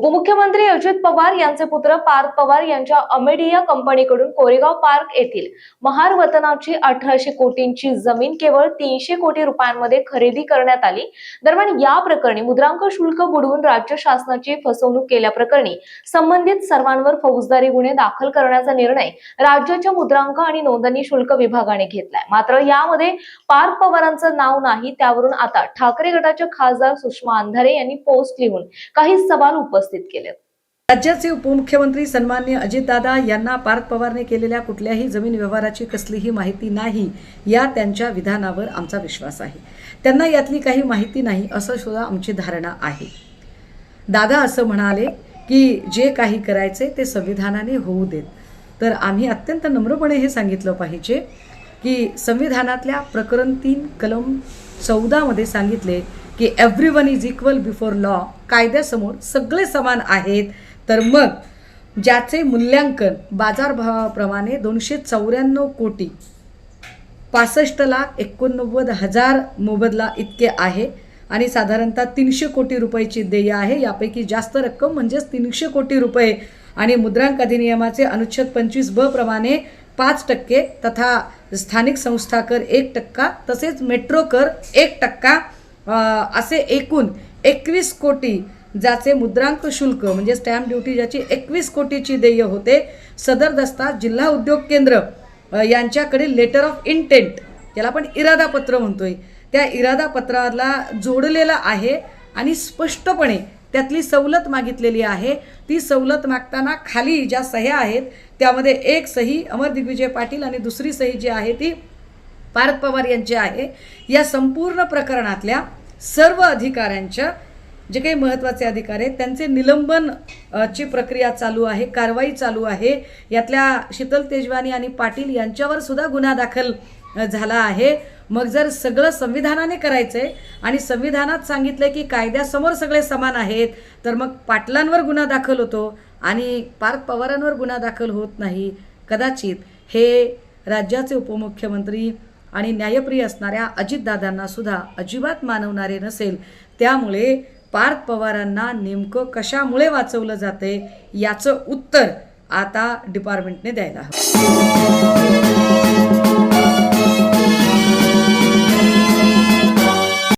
उपमुख्यमंत्री अजित पवार यांचे पुत्र पार्थ पवार यांच्या अमेडिया कंपनीकडून कोरेगाव पार्क येथील महार वतनाची अठराशे कोटींची जमीन केवळ तीनशे कोटी रुपयांमध्ये खरेदी करण्यात आली. दरम्यान या प्रकरणी मुद्रांक शुल्क बुडवून राज्य शासनाची फसवणूक केल्याप्रकरणी संबंधित सर्वांवर फौजदारी गुन्हे दाखल करण्याचा निर्णय राज्याच्या मुद्रांक आणि नोंदणी शुल्क विभागाने घेतलाय. मात्र यामध्ये पार्थ पवारांचं नाव नाही त्यावरून आता ठाकरे गटाच्या खासदार सुषमा अंधारे यांनी पोस्ट लिहून काही सवाल उपस्थित केले राज्याचे उपमुख्यमंत्री सन्मान्य अजितदादा यांना पार्थ पवारने केलेल्या कुठल्याही जमीन व्यवहाराची कसलीही माहिती नाही या त्यांच्या विधानावर आमचा विश्वास आहे. त्यांना यातली काही माहिती नाही असं सुद्धा आमची धारणा आहे. दादा असं म्हणाले की जे काही करायचे ते संविधानाने होऊ देत. तर आम्ही अत्यंत नम्रपणे हे सांगितलं पाहिजे की संविधानातल्या प्रकरण तीन कलम चौदामध्ये सांगितले की every one is equal before law कायद्यासमोर सगळे समान आहेत. तर मग ज्याचे मूल्यांकन बाजारभावाप्रमाणे दोनशे चौऱ्याण्णव कोटी पासष्ट लाख एकोणनव्वद हजार मोबदला इतके आहे आणि साधारणतः तीनशे कोटी रुपयाची देय आहे. यापैकी जास्त रक्कम म्हणजेच तीनशे कोटी रुपये. आणि मुद्रांक अधिनियमाचे अनुच्छेद पंचवीस ब प्रमाणे पाच टक्के तथा स्थानिक संस्था कर एक टक्का तसेच मेट्रो कर एक टक्का. असे एकूण एकवीस कोटी ज्याचे मुद्रांक शुल्क म्हणजे स्टॅम्प ड्युटी ज्याची एकवीस कोटीची देय होते सदर दस्ता जिल्हा उद्योग केंद्र यांच्याकडे लेटर ऑफ इंटेंट याला आपण इरादा पत्र म्हणतोय. त्या इरादा पत्राला जोडलेला आहे आणि स्पष्टपणे त्यातली सवलत मागितलेली आहे. ती सवलत मागताना खाली ज्या सह्या आहेत त्यामध्ये एक सही अमर दिग्विजय पाटील आणि दुसरी सही जी आहे ती पार्थ पवार यांची आहे. या संपूर्ण प्रकरणातल्या सर्व अधिकाऱ्यांच्या जे काही महत्त्वाचे अधिकार आहेत त्यांचे निलंबन ची प्रक्रिया चालू आहे कारवाई चालू आहे. यातल्या शीतल तेजवानी आणि पाटील यांच्यावर सुद्धा गुन्हा दाखल झाला आहे. मग जर सगळं संविधानाने करायचं आहे आणि संविधानात सांगितलं आहे की कायद्यासमोर सगळे समान आहेत तर मग पाटलांवर गुन्हा दाखल होतो आणि पार्थ पवारांवर गुन्हा दाखल होत नाही. कदाचित हे राज्याचे उपमुख्यमंत्री आणि न्यायप्रिय असणाऱ्या अजितदादांना सुद्धा अजिबात मानवणारे नसेल. त्यामुळे पार्थ पवारांना नेमकं कशामुळे वाचवलं जाते याचं उत्तर आता डिपार्टमेंटने द्यायला हवं.